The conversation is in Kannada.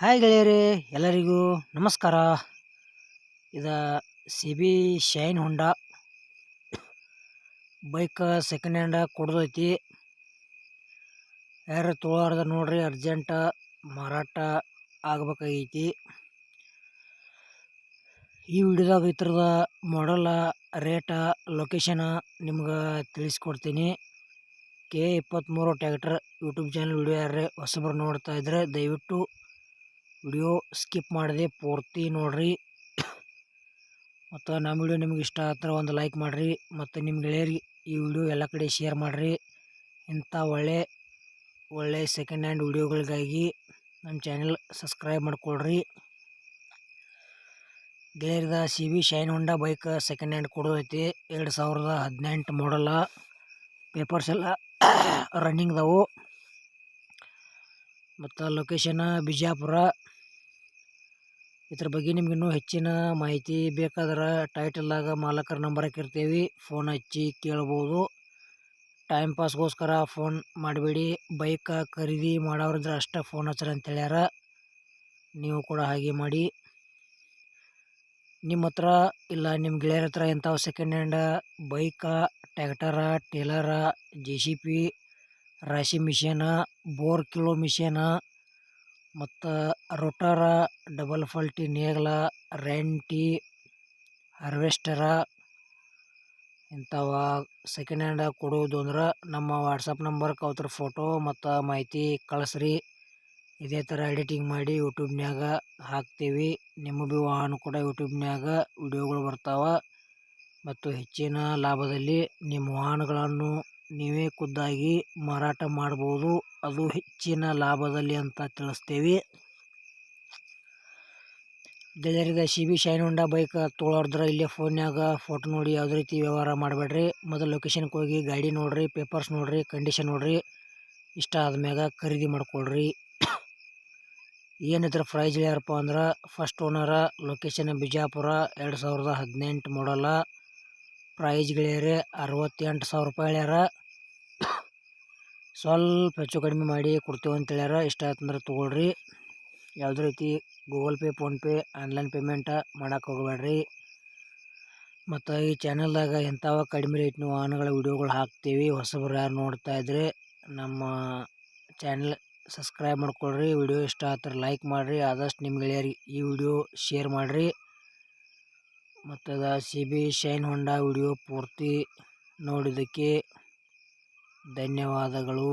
ಹಾಯ್ ಗೆಳೆಯರೇ, ಎಲ್ಲರಿಗೂ ನಮಸ್ಕಾರ. ಇದು C B Shine Honda bike second hand ಕೊಡ್ದೈತಿ. ಯಾರು ತೊಗೊಳಾರ್ದ ನೋಡ್ರಿ ಅರ್ಜೆಂಟ ಮಾರಾಟ ಆಗಬೇಕಾಗೈತಿ. ಈ ವಿಡಿಯೋದಾಗ ಇತರದ ಮಾಡಲ ರೇಟ ಲೊಕೇಶನ ನಿಮ್ಗೆ ತಿಳಿಸ್ಕೊಡ್ತೀನಿ. ಕೆ ಇಪ್ಪತ್ತ್ಮೂರು ಟ್ಯಾಕ್ಟರ್ ಯೂಟ್ಯೂಬ್ ಚಾನಲ್ ವಿಡಿಯೋ ಯಾರೇ ಹೊಸಬ್ರು ನೋಡ್ತಾ ಇದ್ರೆ ದಯವಿಟ್ಟು ವಿಡಿಯೋ ಸ್ಕಿಪ್ ಮಾಡದೆ ಪೂರ್ತಿ ನೋಡ್ರಿ. ಮತ್ತು ನಮ್ಮ ವಿಡಿಯೋ ನಿಮ್ಗೆ ಇಷ್ಟ ಆದ್ರೆ ಒಂದು ಲೈಕ್ ಮಾಡಿರಿ, ಮತ್ತು ನಿಮ್ಮ ಗೆಳೆಯರಿಗೆ ಈ ವಿಡಿಯೋ ಎಲ್ಲ ಕಡೆ ಶೇರ್ ಮಾಡಿರಿ. ಇಂಥ ಒಳ್ಳೆ ಒಳ್ಳೆ ಸೆಕೆಂಡ್ ಹ್ಯಾಂಡ್ ವಿಡಿಯೋಗಳಿಗಾಗಿ ನಮ್ಮ ಚಾನೆಲ್ ಸಬ್ಸ್ಕ್ರೈಬ್ ಮಾಡಿಕೊಳ್ರಿ. ಗೆಳೆಯರದ C B Shine Honda bike second hand ಕೊಡೋದೈತಿ ಎರಡು ಸಾವಿರದ ಹದಿನೆಂಟು ಮಾಡಲ್ಲ ಪೇಪರ್ಸ್ ಎಲ್ಲ ರನ್ನಿಂಗ್ದವು ಮತ್ತು ಲೊಕೇಶನ್ ಬಿಜಾಪುರ. ಇದ್ರ ಬಗ್ಗೆ ನಿಮ್ಗೆ ಇನ್ನೂ ಹೆಚ್ಚಿನ ಮಾಹಿತಿ ಬೇಕಾದ್ರೆ ಟೈಟಲ್ದಾಗ ಮಾಲಕರ ನಂಬರ್ ಹಾಕಿರ್ತೀವಿ. ಫೋನ್ ಹಚ್ಚಿ ಕೇಳ್ಬೋದು. ಟೈಮ್ ಪಾಸ್ಗೋಸ್ಕರ ಫೋನ್ ಮಾಡಬೇಡಿ. ಬೈಕ ಖರೀದಿ ಮಾಡೋರಿದ್ರೆ ಅಷ್ಟೇ ಫೋನ್ ಹಚ್ಚರ ಅಂತ ಹೇಳ್ಯಾರ. ನೀವು ಕೂಡ ಹಾಗೆ ಮಾಡಿ. ನಿಮ್ಮ ಹತ್ರ ಇಲ್ಲ ನಿಮ್ಮ ಗೆಳೆಯರ ಹತ್ರ ಇಂಥವು second hand bike tractor trailer J C B ರಾಶಿ ಮಿಷಿನ ಬೋರ್ ಕಿಲೋ ಮಿಷಿನ ಮತ್ತು ರೋಟರ್, ಡಬಲ್ ಫಲ್ಟಿ ನೇಗಲ, ರೆಂಟಿ, ಹಾರ್ವೆಸ್ಟರ ಇಂಥವ ಸೆಕೆಂಡ್ ಹ್ಯಾಂಡ್ ಕೊಡೋದು ಅಂದ್ರೆ ನಮ್ಮ ವಾಟ್ಸಪ್ ನಂಬರ್ ಅವ್ರ ಫೋಟೋ ಮತ್ತು ಮಾಹಿತಿ ಕಳಿಸ್ರಿ. ಇದೇ ಥರ ಎಡಿಟಿಂಗ್ ಮಾಡಿ ಯೂಟ್ಯೂಬ್ನ್ಯಾಗ ಹಾಕ್ತೀವಿ. ನಿಮ್ಮ ಭೀ ವಾಹನ ಕೂಡ ಯೂಟ್ಯೂಬ್ನ್ಯಾಗ ವಿಡಿಯೋಗಳು ಬರ್ತಾವೆ. ಮತ್ತು ಹೆಚ್ಚಿನ ಲಾಭದಲ್ಲಿ ನಿಮ್ಮ ವಾಹನಗಳನ್ನು ನೀವೇ ಖುದ್ದಾಗಿ ಮಾರಾಟ ಮಾಡ್ಬೋದು. ಅದು ಹೆಚ್ಚಿನ ಲಾಭದಲ್ಲಿ ಅಂತ ತಿಳಿಸ್ತೀವಿ. ಗೆಳೆಯರಿಗೆ C B Shine Honda bike ತೊಳೋದ್ರೆ ಇಲ್ಲೇ ಫೋನ್ಯಾಗ ಫೋಟೋ ನೋಡಿ ಯಾವುದೇ ರೀತಿ ವ್ಯವಹಾರ ಮಾಡಬೇಡ್ರಿ. ಮೊದಲು ಲೊಕೇಶನ್ಗೆ ಹೋಗಿ ಗಾಡಿ ನೋಡಿರಿ ಪೇಪರ್ಸ್ ನೋಡಿರಿ ಕಂಡೀಷನ್ ನೋಡಿರಿ, ಇಷ್ಟ ಆದ್ಮ್ಯಾಗ ಖರೀದಿ ಮಾಡ್ಕೊಳ್ರಿ. ಏನಿದ್ರೆ ಪ್ರೈಸ್ ಯಾರಪ್ಪ ಅಂದ್ರೆ ಫಸ್ಟ್ ಓನರ ಲೊಕೇಶನ್ ಬಿಜಾಪುರ ಎರಡು ಸಾವಿರದ ಹದಿನೆಂಟು ಮಾಡಲ್ಲ ಪ್ರೈಸ್ ಗೆಳೆಯರೆ ಅರವತ್ತೆಂಟು ಸಾವಿರ ರೂಪಾಯಿ ಹೇಳ್ಯಾರ. ಸ್ವಲ್ಪ ಹೆಚ್ಚು ಕಡಿಮೆ ಮಾಡಿ ಕೊಡ್ತೇವೆ ಅಂತ ಹೇಳ್ಯಾರ. ಇಷ್ಟ ಆಯ್ತಂದ್ರೆ ತೊಗೊಳ್ರಿ. ಯಾವುದೇ ರೀತಿ Google pay PhonePe online payment ಮಾಡೋಕೆ ಹೋಗಬೇಡ್ರಿ ಮತ್ತು ಈ ಚಾನಲ್ದಾಗ ಎಂಥವ ಕಡಿಮೆ ರೇಟ್ನ ವಾಹನಗಳ ವಿಡಿಯೋಗಳು ಹಾಕ್ತೀವಿ. ಹೊಸಬ್ರು ಯಾರು ನೋಡ್ತಾ ಇದ್ರೆ ನಮ್ಮ ಚಾನಲ್ ಸಬ್ಸ್ಕ್ರೈಬ್ ಮಾಡ್ಕೊಳ್ರಿ. ವಿಡಿಯೋ ಇಷ್ಟ ಆದ್ರೆ ಲೈಕ್ ಮಾಡಿರಿ. ಆದಷ್ಟು ನಿಮ್ಮ ಗೆಳೆಯರಿಗೆ ಈ ವಿಡಿಯೋ ಶೇರ್ ಮಾಡಿರಿ. ಮತ್ತು ಅದು C B Shine Honda video ಪೂರ್ತಿ ನೋಡಿದ್ದಕ್ಕೆ ಧನ್ಯವಾದಗಳು.